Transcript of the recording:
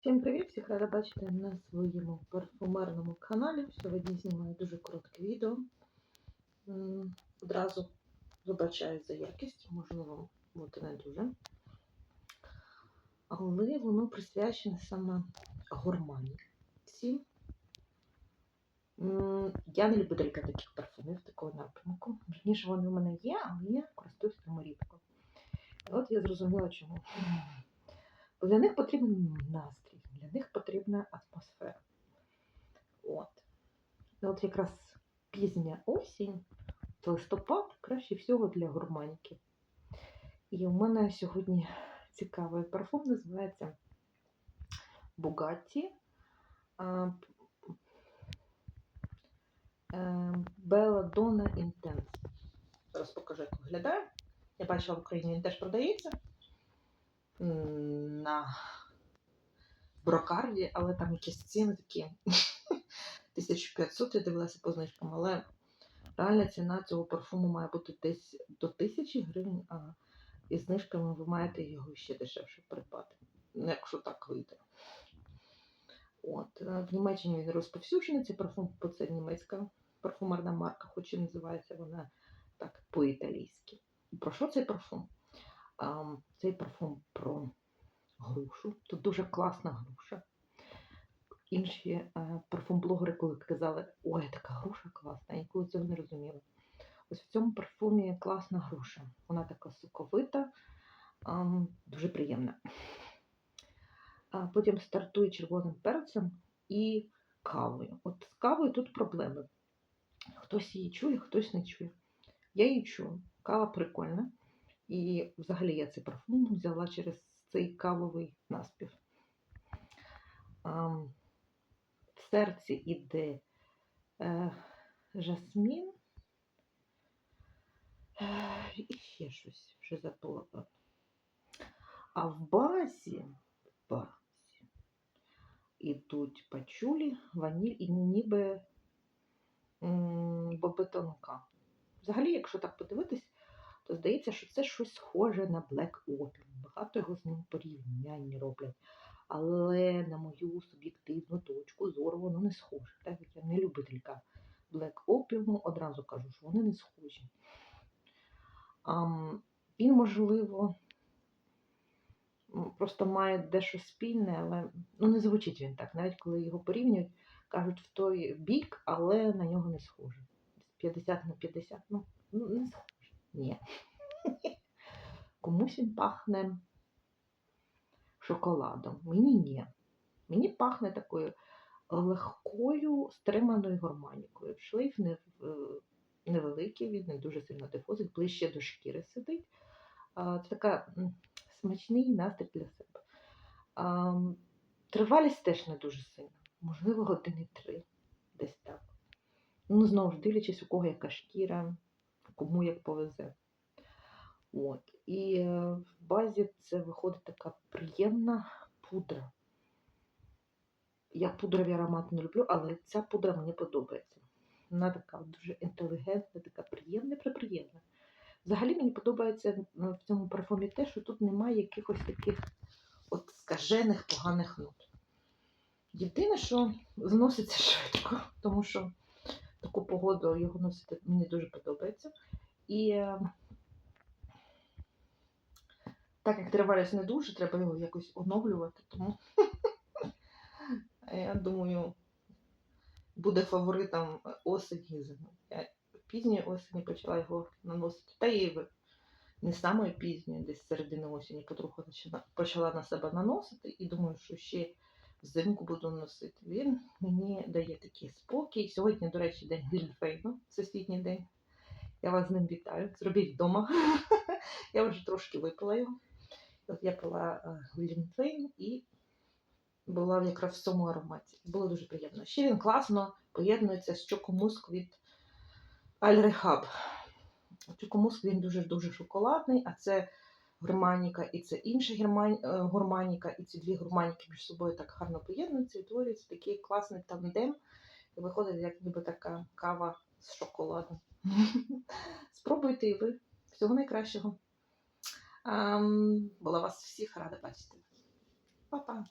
Всім привіт! Всіх рада бачити на своєму парфумерному каналі. Сьогодні знімаю дуже коротке відео. Одразу вибачаю за якість, можливо, бути не дуже. Але воно присвячене саме гурманіці. М, Я не любителька таких парфумів, такого напрямку. Вірніше, вони в мене є, але я користуюсь ними рідко. От я зрозуміла, чому. Для них потрібен настрій, потрібна атмосфера. От. От якраз пізня осінь, листопад краще всього для гурманіки. І у мене сьогодні цікавий парфум, називається Bugatti Belladonna Intense. Зараз покажу, як виглядає. Я бачила в Україні він теж продається на брокарді, але там якісь ціни такі 1500 я дивилася по знижкам, але реальна ціна цього парфуму має бути десь до 1000 гривень, а із знижками ви маєте його ще дешевше придбати, ну, якщо так вийде. От, е, в Німеччині він розповсюджений, цей парфум, бо це німецька парфумерна марка, хоч і називається вона так по-італійськи. Про що цей парфум? Цей парфум про грушу. Тут дуже класна груша. Інші е, парфум-блогери, коли казали, ой, така груша класна, я ніколи цього не розуміла. Ось в цьому парфумі класна груша. Вона така соковита, дуже приємна. Потім стартує червоним перцем і кавою. От з кавою тут проблеми. Хтось її чує, хтось не чує. Я її чую. Кава прикольна. І взагалі я цей парфум взяла через цей кавовий наспів. В серці іде е, жасмін. Е, І ще щось вже забула. А в базі, в базі ідуть пачулі, ваніль і ніби бобетонка. Взагалі, якщо так подивитись, то здається, що це щось схоже на Black Opium. Багато його з ним порівняння роблять. Але на мою суб'єктивну точку зору воно не схоже. Так як я не любителька Black Opium, одразу кажу, що вони не схожі. Ам, він, можливо, просто має дещо спільне, але ну, не звучить він так. Навіть коли його порівнюють, кажуть в той бік, але на нього не схоже. 50 на 50, ну, ну не схоже. Ні. Комусь він пахне шоколадом. Мені ні. Мені пахне такою легкою стриманою гурманікою. Шлейф не, невеликий, він не дуже сильно дифузить, ближче до шкіри сидить. Це така смачний настрій для себе. Тривалість теж не дуже сильна. Можливо, години три. Десь так. Ну, знову ж дивлячись, у кого яка шкіра, кому як повезе. От. І е, в базі це виходить така приємна пудра. Я пудрові аромати не люблю, але ця пудра мені подобається. Вона така дуже інтелігентна, така приємна, приприємна. Взагалі мені подобається е, в цьому парфумі те, що тут немає якихось таких от скажених поганих нот. Єдине, що зноситься швидко, тому що таку погоду його носити мені дуже подобається. І е, так як тривалість не дуже, треба його якось оновлювати, тому я думаю, буде фаворитом осені зими. Я пізньої осені почала його наносити, та і не самої пізньої, десь середини осені почала- почала на себе наносити і думаю, що ще взимку буду носити. Він мені дає такий спокій. Сьогодні, до речі, день Глінфейну, всесвітній день. Я вас з ним вітаю. Зробіть вдома. Я вже трошки випила його. От я пила е, Глінтвейн і була якраз в цьому ароматі. Було дуже приємно. Ще він класно поєднується з чокомуск від Аль-Рехаб. Чокомуск він дуже-дуже шоколадний, а це гурманіка і це інша е, гурманіка, і ці дві гурманіки між собою так гарно поєднуються і творюється такий класний тандем. І виходить, як ніби така кава з шоколадом. Спробуйте і ви. Всього найкращого. Була вас всіх рада бачити. Па-па.